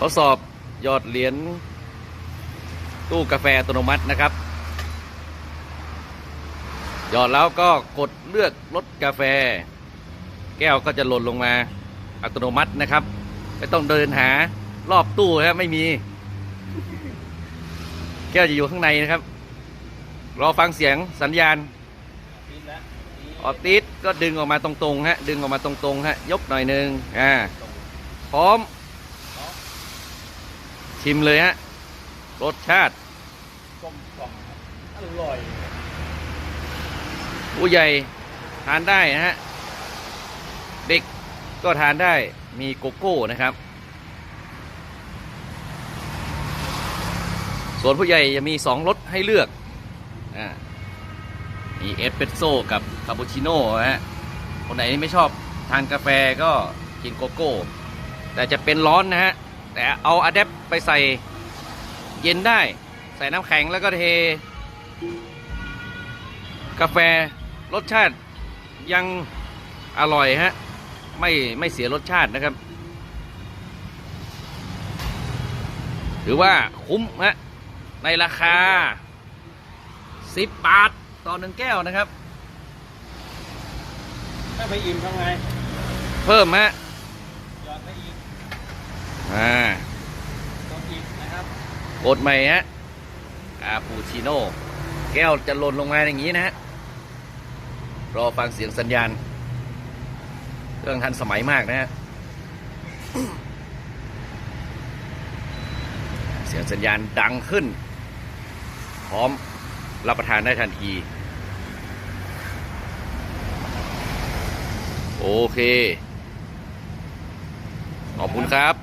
ทดสอบหยอดเหรียญตู้กาแฟอัตโนมัตินะครับ หยอดแล้วก็กดเลือกรสกาแฟ แก้วก็จะหล่นลงมาอัตโนมัตินะครับ ไม่ต้องเดินหารอบตู้ฮะไม่มี แก้วจะอยู่ข้างในนะครับ รอฟังเสียงสัญญาณออติสก็ดึงออกมาตรงๆฮะดึงออกมาตรงๆฮะยกหน่อยนึงอ่าพร้อม ชิมเลยฮะ รสชาติกลมกล่อมอร่อยผู้ใหญ่ทานได้นะฮะ เด็กก็ทานได้มีโกโก้นะครับ ส่วนผู้ใหญ่จะมีสองรสให้เลือกอ่ามีเอสเปรสโซ่กับคาปูชิโน่ฮะ คนไหนไม่ชอบทานกาแฟก็กินโกโก้ แต่จะเป็นร้อนนะฮะ แต่เอาอะแดปไปใส่เย็นได้ ใส่น้ำแข็งแล้วก็เท กาแฟรสชาติยังอร่อยฮะ ไม่ไม่เสียรสชาตินะครับ ถือว่าคุ้มฮะ ในราคา 10 บาท ต่อหนึ่งแก้วนะครับ ถ้าไปอิ่มทำไง เพิ่มฮะหยอดไปอีก อ่ากดอีกนะครับกดใหม่ฮะคาปูชิโน่แก้วจะหล่นลงมาอย่างนี้นะฮะรอฟังเสียงสัญญาณเครื่องทันสมัยมากนะฮะเสียงสัญญาณดังขึ้น พร้อมรับประทานได้ทันที โอเค ขอบคุณครับ